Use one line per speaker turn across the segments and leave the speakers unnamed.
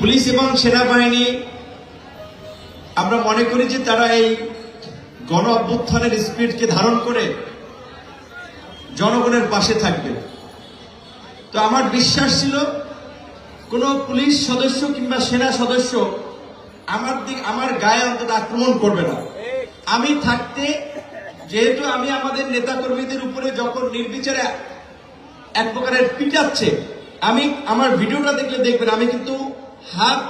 Police এবং সেনাবাহিনী, আমরা মনে করি যে তারা এই গণ অভ্যুত্থানের স্পিডকে ধারণ করে জনগণের পাশে থাকবে। তো আমার বিশ্বাস ছিল, কোনো পুলিশ সদস্য কিংবা সেনা সদস্য আমার দিক আমার গায়ে অন্তত আক্রমণ করবে না। আমি থাকতে, যেহেতু আমি আমাদের নেতাকর্মীদের উপরে যখন নির্বিচারে এক প্রকারের পিটাচ্ছে, আমি আমার ভিডিওটা দেখলে দেখবেন, আমি কিন্তু হাত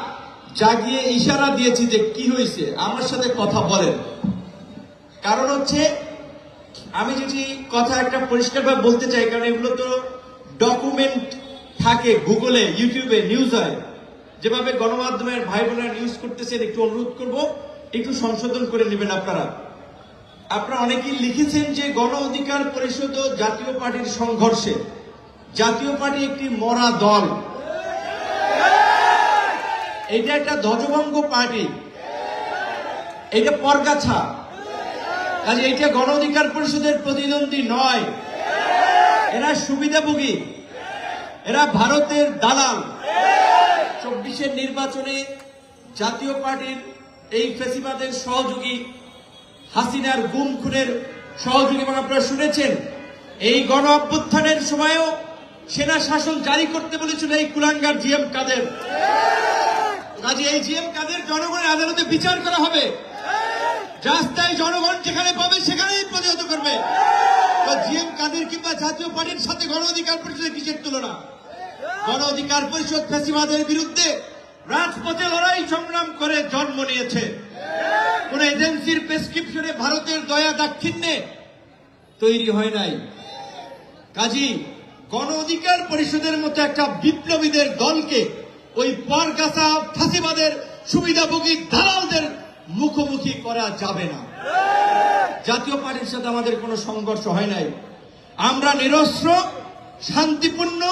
জাগিয়ে ইশারা দিয়েছি যে কি হয়েছে? আমার সাথে কথা বলেন। কারণ হচ্ছে, আমি যদি কথা একটা পরিষ্কারভাবে বলতে চাই, কারণ এগুলো তো ডকুমেন্ট থাকে গুগলে ইউটিউবে নিউজ হয়। যেভাবে গণমাধ্যমের ভাই বোনেরা নিউজ করতেছেন, একটু অনুরোধ করব, একটু সংশোধন করে নেবেন আপনারা। আপনারা অনেকেই লিখেছেন যে গণ অধিকার পরিষদ জাতীয় পার্টির সংঘর্ষে। জাতীয় পার্টি একটি মরা দল। এটা একটা ধ্বজভঙ্গ পার্টি। এটা পরগাছা। কাজে এটা গণ অধিকার পরিষদের প্রতিদ্বন্দ্বী নয়। এরা সুবিধাভোগী। এরা ভারতের দালাল। চব্বিশের নির্বাচনে জাতীয় পার্টির এই ফেসিবাদের সহযোগী হাসিনার গুম খুনের সহযোগী এবং আপনারা শুনেছেন। এই গণ অভ্যুত্থানের সময়ও সেনা শাসন জারি করতে বলেছিল এই কুলাঙ্গার জিএম কাদের। কাজে এই জিএম কাদের জনগণের আদালতে বিচার করা হবে। রাস্তায় জনগণ যেখানে পাবে, সেখানেই প্রতিহত করবে। জিএম কাদের কিংবা জাতীয় পার্টির সাথে গণ অধিকার পরিষদের কিসের তুলনা? গণ অধিকার পরিষদ ফেসিবাদের বিরুদ্ধে রাজপথে লড়াই সংগ্রাম করে জন্ম নিয়েছে। কোন এজেন্সির প্রেসক্রিপশনে ভারতের দয়া দাক্ষিণ্যে তৈরি হয় নাই। কাজী, গণ অধিকার পরিষদের মতো একটা বিপ্লবীদের দলকে ওই পরগাছা ফাঁসিবাদের সুবিধাভোগী দালালদের মুখোমুখি করা যাবে না। জাতীয় পার্টির সাথে আমাদের কোনো সংঘর্ষ হয় নাই। আমরা নিরস্ত্র, শান্তিপূর্ণ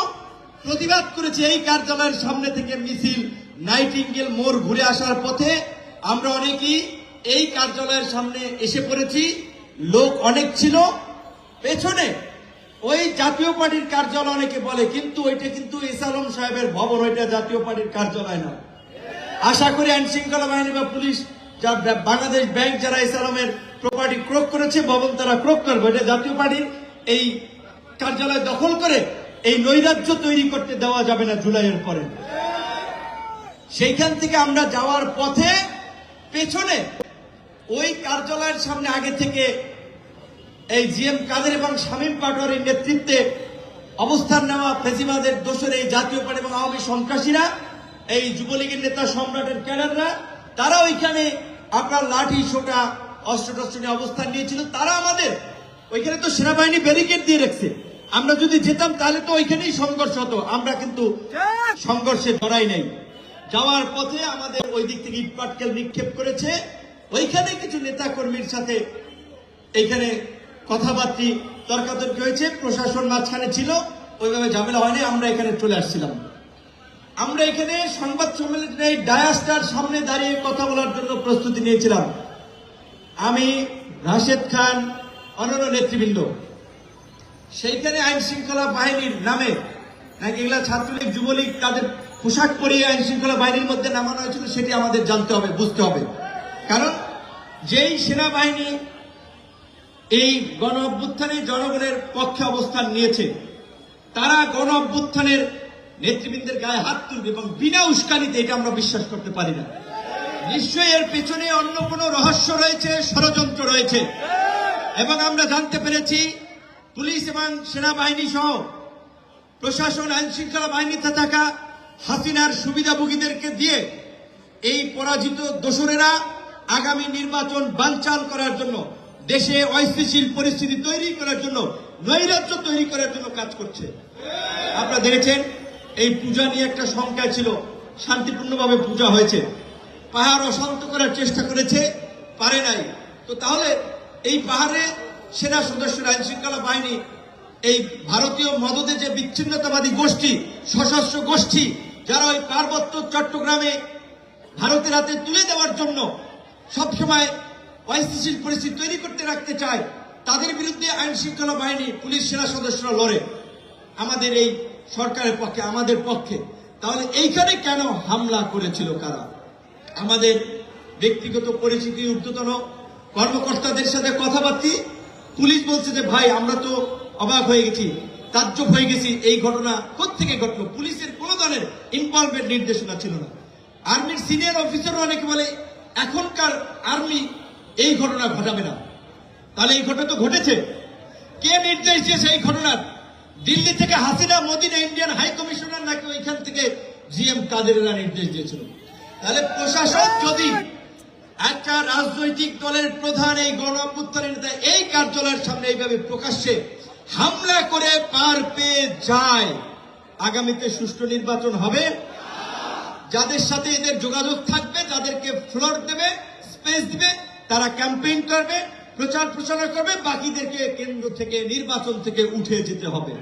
প্রতিবাদ করেছি এই কার্যালয়ের সামনে থেকে মিছিল, নাইটিঙ্গেল মোড় ঘুরে আসার পথে আমরা অনেকেই এই কার্যালয়ের সামনে এসে পড়েছি। লোক অনেক ছিল। পেছনে ওই জাতীয় পার্টির কার্যালয় অনেকে বলে, কিন্তু ওইটা কিন্তু এস আলম সাহেবের ভবন, ওইটা জাতীয় পার্টির কার্যালয় না। আশা করি আইন শৃঙ্খলা বাহিনী বা পুলিশ, যা বাংলাদেশ ব্যাংক যারা এস আলমের প্রপার্টি ক্রোক করেছে, ভবন তারা ক্রোক করবে। এটা জাতীয় পার্টির এই কার্যালয় দখল করে এই নৈরাজ্য তৈরি করতে দেওয়া যাবে না জুলাইয়ের পরে। সেইখান থেকে আমরা যাওয়ার পথে পেছনে ওই কার্যালয়ের সামনে আগে থেকে এই জি এম কাদের এবং শামীম পাটোয়ারির নেতৃত্বে অবস্থান নেওয়া ফেসিবাদের দোষের এই জাতীয় পার্টি এবং আওয়ামী সন্ত্রাসীরা, এই যুবলীগের নেতা সম্রাটের ক্যাডাররা, তারা ওইখানে আপনার লাঠি, সোটা অস্ত্র নিয়ে অবস্থান নিয়েছিল। তারা আমাদের ওইখানে তো সেনাবাহিনী ব্যারিকেড দিয়ে রাখছে। আমরা যদি যেতাম তাহলে তো ওইখানেই সংঘর্ষ হতো। আমরা কিন্তু সংঘর্ষে জড়াই নাই। যাওয়ার পথে আমাদের ওই দিক থেকে ইটপাটকেল নিক্ষেপ করেছে। ওইখানে কিছু নেতা কর্মীর সাথে এইখানে কথাবার্তি, তর্কাতর্কি হয়েছে, প্রশাসন মাঝখানে ছিল, ওইভাবে ঝামেলা হয়নি, আমরা এখানে চলে আসছিলাম। আমরা এখানে সংবাদ সম্মেলনে ডায়াসটার সামনে দাঁড়িয়ে কথা বলার জন্য প্রস্তুতি নিয়েছিলাম। আমি রাশেদ খান, অন্যান্য নেতৃবৃন্দ। সেইখানে আইন শৃঙ্খলা বাহিনীর নামে, নাকি এগুলা ছাত্রলীগ, যুবলীগ, তাদের পোশাক পরিয়ে আইন শৃঙ্খলা বাহিনীর মধ্যে নামানো হয়েছিল, সেটি আমাদের জানতে হবে, বুঝতে হবে। কারণ যেই সেনাবাহিনী এই গণ অভ্যুত্থানে জনগণের পক্ষে অবস্থান নিয়েছে। তারা গণ অভ্যুত্থানের নেতৃবৃন্দের গায়ে হাত তুলবে এবং বিনা উস্কানিতে এটা আমরা বিশ্বাস করতে পারি না। নিশ্চয়ই এর পেছনে অন্য কোনো রহস্য রয়েছে, ষড়যন্ত্র রয়েছে। এবং আমরা জানতে পেরেছি, পুলিশ এবং সেনাবাহিনী সহ প্রশাসন আইন শৃঙ্খলা বাহিনীতে থাকা হাসিনার সুবিধাভোগীদেরকে দিয়ে এই পরাজিত দোসরেরা আগামী নির্বাচন বানচাল করার জন্য দেশে অস্থিতিশীল পরিস্থিতি তৈরি করার জন্য, নৈরাজ্য তৈরি করার জন্য কাজ করছে। আপনারা দেখেছেন, এই পূজা নিয়ে একটা শঙ্কা ছিল, শান্তিপূর্ণভাবে পূজা হয়েছে। পাহাড় অশান্ত করার চেষ্টা করেছে, পারে নাই। তো তাহলে এই পাহাড়ে সেনা সদস্যরা আইন শৃঙ্খলা বাহিনী, এই ভারতীয় মদদে যে বিচ্ছিন্নতাবাদী গোষ্ঠী, সশস্ত্র গোষ্ঠী, যারা ওই পার্বত্য চট্টগ্রামে ভারতের হাতে তুলে দেওয়ার জন্য সবসময় অস্থিতিশীল পরিস্থিতি তৈরি করতে রাখতে চায়, তাদের বিরুদ্ধে আইন শৃঙ্খলা বাহিনী, পুলিশ, সেনা সদস্যরা লড়ে। আমাদের এই সরকারের পক্ষে, আমাদের পক্ষে। তাহলে এইখানে কেন হামলা করেছিল কারা? আমাদের ব্যক্তিগত পরিচিতি, ঊর্ধ্বতন কর্মকর্তাদের সাথে কথাবার্তি। পুলিশ বলছে যে, ভাই, আমরা তো অবাক হয়ে গেছি, তাজ্জব হয়ে গেছি, এই ঘটনা কোথেকে ঘটলো? পুলিশের কোন ধরনের ইনভলভমেন্ট নির্দেশনা ছিল না। আর্মির সিনিয়র অফিসারও অনেকে বলে, এখনকার আর্মি এই ঘটনা ঘটাবে না। তাহলে এই ঘটনা তো ঘটেছে। কে নির্দেশ দিয়েছে এই ঘটনার? দিল্লি থেকে Hasina, Madina, Indian high commissioner নাকি ওইখান থেকে জিএম কাদেরেরা নির্দেশ দিয়েছিল? তাহলে প্রশাসন যদি একটা রাজনৈতিক দলের প্রধান এই গণ অভ্যুত্থানের নেতা এই কার্যালয়ের সামনে এইভাবে প্রকাশ্যে হামলা করে পার পেয়ে যায়, আগামীতে সুষ্ঠু নির্বাচন হবে। যাদের সাথে এদের যোগাযোগ থাকবে যাদেরকে ফ্লোর দিবে। তারা ক্যাম্পেইন করবে, প্রচার প্রচারণা করবে, বাকিদেরকে কেন্দ্র থেকে, নির্বাচন থেকে উঠে যেতে হবে।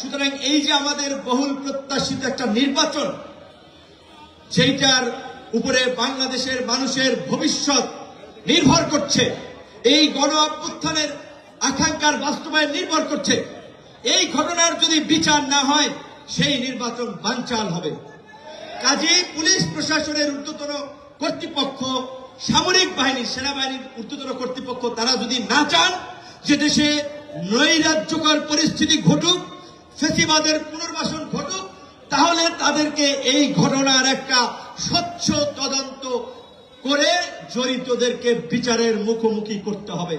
সুতরাং এই যে আমাদের বহুল প্রত্যাশিত একটা নির্বাচন, সেইটার উপরে বাংলাদেশের মানুষের ভবিষ্যৎ নির্ভর করছে। এই গণ অভ্যুত্থানের আকাঙ্ক্ষার বাস্তবায়ন নির্ভর করছে। এই ঘটনার যদি বিচার না হয়, সেই নির্বাচন বানচাল হবে। কাজেই পুলিশ প্রশাসনের ঊর্ধ্বতন কর্তৃপক্ষ সামরিক বাহিনী সেনাবাহিনীর ঊর্ধ্বতন কর্তৃপক্ষ তারা যদি না চান যে দেশে নৈরাজ্যকর পরিস্থিতি ঘটুক, ফেসিবাদের পুনর্বাসন ঘটুক, তাহলে তাদেরকে এই ঘটনার একটা স্বচ্ছ তদন্ত করে জড়িতদেরকে বিচারের মুখোমুখি করতে হবে।